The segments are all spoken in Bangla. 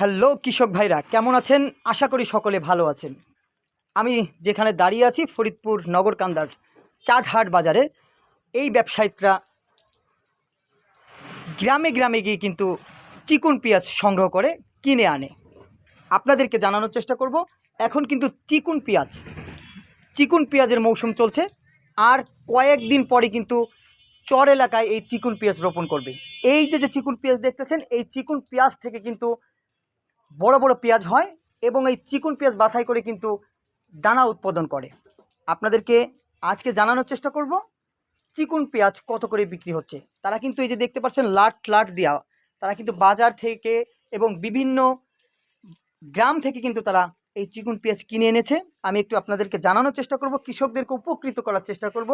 হ্যালো কৃষক ভাইরা, কেমন আছেন? আশা করি সকলে ভালো আছেন। আমি যেখানে দাঁড়িয়ে আছি, ফরিদপুর নগরকান্দার চাঁদহাট বাজারে। এই ব্যবসায়িকরা গ্রামে গ্রামে গিয়ে কিন্তু চিকুন পেঁয়াজ সংগ্রহ করে, কিনে আনে। আপনাদেরকে জানানোর চেষ্টা করব, এখন কিন্তু চিকুন পেঁয়াজ। চিকুন পেঁয়াজের মৌসুম চলছে, আর কয়েকদিন পরে কিন্তু চর এলাকায় এই চিকুন পেঁয়াজ রোপণ করবে। এই যে যে চিকুন পেঁয়াজ দেখতেছেন, এই চিকুন পেঁয়াজ থেকে কিন্তু বড় বড় পেঁয়াজ হয় এবং এই চিকুন পেঁয়াজ বাছাই করে কিন্তু দানা উৎপাদন করে। আপনাদেরকে আজকে জানানোর চেষ্টা করব, চিকুন পেঁয়াজ কত করে বিক্রি হচ্ছে? তারা কিন্তু এই যে দেখতে পাচ্ছেন লাট লাট দেওয়া, তারা কিন্তু বাজার থেকে এবং বিভিন্ন গ্রাম থেকে কিন্তু তারা এই চিকুন পেঁয়াজ কিনে এনেছে। আমি একটু আপনাদেরকে জানানোর চেষ্টা করব, কৃষকদেরকে উপকৃত করার চেষ্টা করব।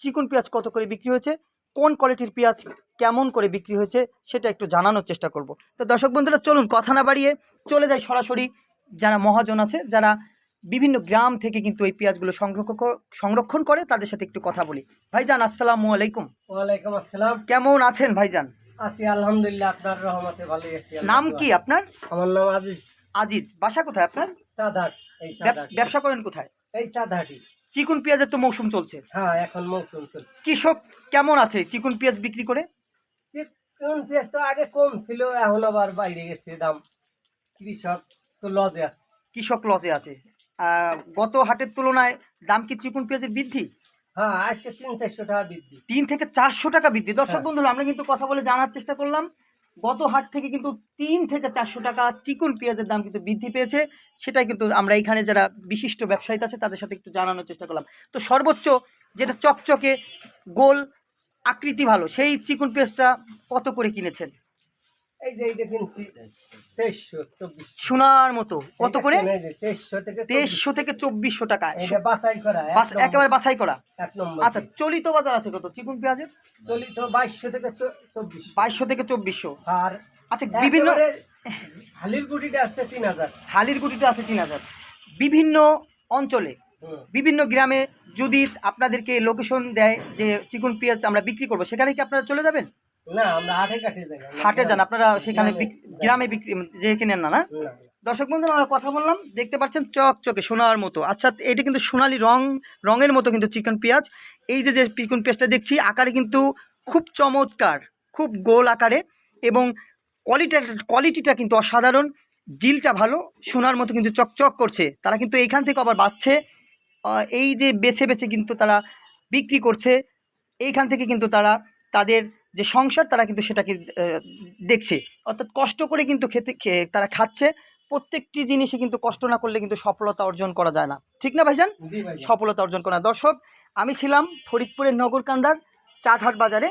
চিকুন পেঁয়াজ কত করে বিক্রি হয়েছে? কোন কোয়ালিটির পেঁয়াজ কেমন করে বিক্রি হয়েছে সেটা একটু জানানোর চেষ্টা করব। তো দর্শক বন্ধুরা চলুন কথা না বাড়িয়ে চলে যাই সরাসরি। যারা মহাজন আছে যারা বিভিন্ন গ্রাম থেকে কিন্তু এই পেঁয়াজগুলো সংরক্ষণ সংরক্ষণ করে তাদের সাথে একটু কথা বলি। ভাইজান আসসালামু আলাইকুম। ওয়ালাইকুম আসসালাম। কেমন আছেন ভাইজান? আছি আলহামদুলিল্লাহ আপনার রহমতে ভালোই আছি। নাম কি আপনার? আমার নাম আজিজ। আজিজ। বাসা কোথায় আপনার? চাঁদহাটি ব্যবসা করেন কোথায়? এই চাঁদহাটি চিকুন পেঁয়াজের তো মৌসুম চলছে। হ্যাঁ এখন মৌসুম চলছে। কৃষক কেমন আছে চিকুন পেঁয়াজ বিক্রি করে? কোন পেঁয়াজ তো আগে কম ছিল এখন আবার বাইরে গেছে দাম। কৃষক তো লজে আছে। কৃষক লজে আছে। গত হাটের তুলনায় দাম কি চিকুন পেঁয়াজের বৃদ্ধি? হ্যাঁ আজকে তিন চারশো টাকা বৃদ্ধি। তিন থেকে চারশো টাকা বৃদ্ধি। দর্শক হ্যাঁ। বন্ধুরা আমরা কিন্তু কথা বলে জানার চেষ্টা করলাম। গত হাট থেকে কিন্তু তিন থেকে চারশো টাকা চিকন পেঁয়াজের দাম কিন্তু বৃদ্ধি পেয়েছে। সেটাই কিন্তু আমরা এখানে যারা বিশিষ্ট ব্যবসায়ী আছে, তাদের সাথে একটু জানানোর চেষ্টা করলাম। তো সর্বোচ্চ যেটা চকচকে গোল আকৃতি ভালো, সেই চিকন পেঁয়াজটা কত করে কিনেছেন? এই যে এইটা কিনছি। তেইশশো সোনার মতো। কত করে? তেইশশো থেকে চব্বিশশো। টাকা। বাছাই করা একেবারে বাছাই করা। আচ্ছা চলিত বাজার আছে কত? চিকুন পেঁয়াজের? চল্লিশ বাইশশো থেকে চব্বিশ বাইশশো থেকে চব্বিশশো। আর আচ্ছা বিভিন্ন হালির গুটিটা আসছে তিন হাজার। হালির গুটিটা আছে তিন হাজার। বিভিন্ন অঞ্চলে বিভিন্ন গ্রামে যদি আপনাদেরকে লোকেশন দেয় যে চিকুন পেঁয়াজ আমরা বিক্রি করব সেখানে কি আপনারা চলে যাবেন? না আমরা হাটে কাটে যাই হাটে যান আপনারা সেখানে গ্রামে বিক্রি যে কিনেন না না? না, না। দর্শক বন্ধু আমরা কথা বললাম দেখতে পাচ্ছেন চকচকে সোনার মতো। আচ্ছা এটা কিন্তু সোনালি রং রঙের মতো কিন্তু চিকেন পেঁয়াজ। এই যে যে চিকেন পেঁয়াজটা দেখছি আকারে কিন্তু খুব চমৎকার খুব গোল আকারে এবং কোয়ালিটা কোয়ালিটিটা কিন্তু অসাধারণ জিলটা ভালো সোনার মতো কিন্তু চকচক করছে। তারা কিন্তু এইখান থেকে আবার বাচ্ছে এই যে বেছে বেছে কিন্তু তারা বিক্রি করছে এইখান থেকে কিন্তু তারা তাদের যে সংসার তারা কিন্তু সেটাকে দেখছে। অর্থাৎ কষ্ট করে কিন্তু খেতে খেয়ে তারা খাচ্ছে। প্রত্যেকটি জিনিসে কিন্তু কষ্ট না করলে কিন্তু সফলতা অর্জন করা যায় না। ঠিক না ভাইজান। সফলতা অর্জন করা। দর্শক আমি ছিলাম ফরিদপুরের নগরকান্দার চাঁদহাট বাজারে।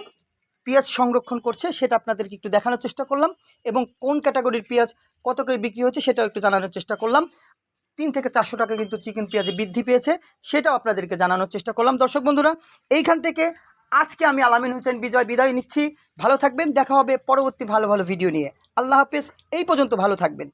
পেঁয়াজ সংরক্ষণ করছে সেটা আপনাদেরকে একটু দেখানোর চেষ্টা করলাম। এবং কোন ক্যাটাগরির পেঁয়াজ কত করে বিক্রি হচ্ছে সেটাও একটু জানানোর চেষ্টা করলাম। তিন থেকে চারশো টাকা কিন্তু চিকেন পেঁয়াজে বৃদ্ধি পেয়েছে সেটাও আপনাদেরকে জানানোর চেষ্টা করলাম। দর্শক বন্ধুরা এইখান থেকে আজকে আমি আলামিন হোসেন বিজয় বিদায় নিচ্ছি। ভালো থাকবেন, দেখা হবে পরবর্তী ভালো ভালো ভিডিও নিয়ে। আল্লাহ হাফেজ, এই পর্যন্ত ভালো থাকবেন।